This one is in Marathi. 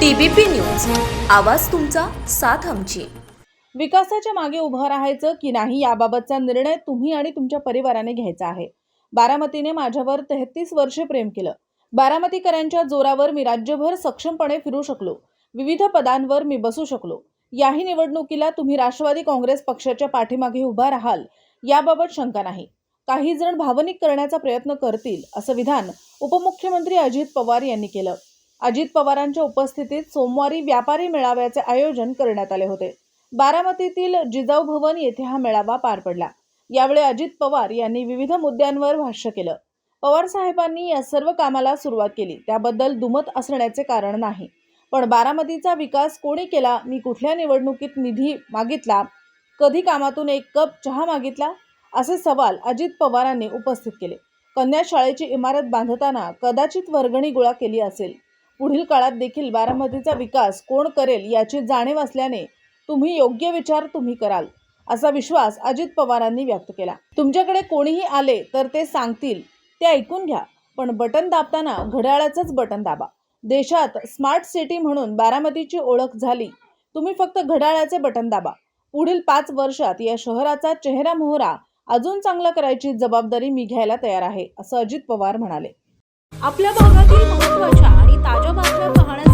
TBP news. आवाज तुमचा साथ आमची. विकासाच्या मागे उभं राहायचं की नाही याबाबतचा निर्णय तुम्ही आणि तुमच्या परिवाराने घ्यायचा आहे. बारामतीने माझ्यावर तेहतीस वर्षे प्रेम केलं. बारामतीकरांच्या जोरावर मी राज्यभर सक्षमपणे फिरू शकलो. विविध पदांवर मी बसू शकलो. याही निवडणुकीला तुम्ही राष्ट्रवादी काँग्रेस पक्षाच्या पाठीमागे उभा राहाल याबाबत शंका नाही. काही जण भावनिक करण्याचा प्रयत्न करतील असं विधान उपमुख्यमंत्री अजित पवार यांनी केलं. अजित पवारांच्या उपस्थितीत सोमवारी व्यापारी मेळाव्याचे आयोजन करण्यात आले होते. बारामतीतील जिजाऊ भवन येथे हा मेळावा पार पडला. यावेळी अजित पवार यांनी विविध मुद्द्यांवर भाष्य केलं. पवार साहेबांनी या सर्व कामाला सुरुवात केली. त्याबद्दल दुमत असण्याचे कारण नाही. पण बारामतीचा विकास कोणी केला? मी कुठल्या निवडणुकीत निधी मागितला? कधी कामातून एक कप चहा मागितला? असे सवाल अजित पवारांनी उपस्थित केले. कन्या शाळेची इमारत बांधताना कदाचित वर्गणी गोळा केली असेल. पुढील काळात देखील बारामतीचा विकास कोण करेल याची जाणीव असल्याने तुम्ही योग्य विचार तुम्ही कराल असा विश्वास अजित पवारांनी व्यक्त केला. तुमच्याकडे कोणीही आले तर ते सांगतील ते ऐकून घ्या पण बटन दाबताना घड्याळाचंच बटन दाबा. देशात स्मार्ट सिटी म्हणून बारामतीची ओळख झाली तुम्ही फक्त घड्याळाचे बटन दाबा. पुढील पाच वर्षात या शहराचा चेहरा मोहरा अजून चांगला करायची जबाबदारी मी घ्यायला तयार आहे असं अजित पवार म्हणाले. आपल्या भागातील महत्त्वाच्या आणि ताज्या बातम्या पाहण्यासाठी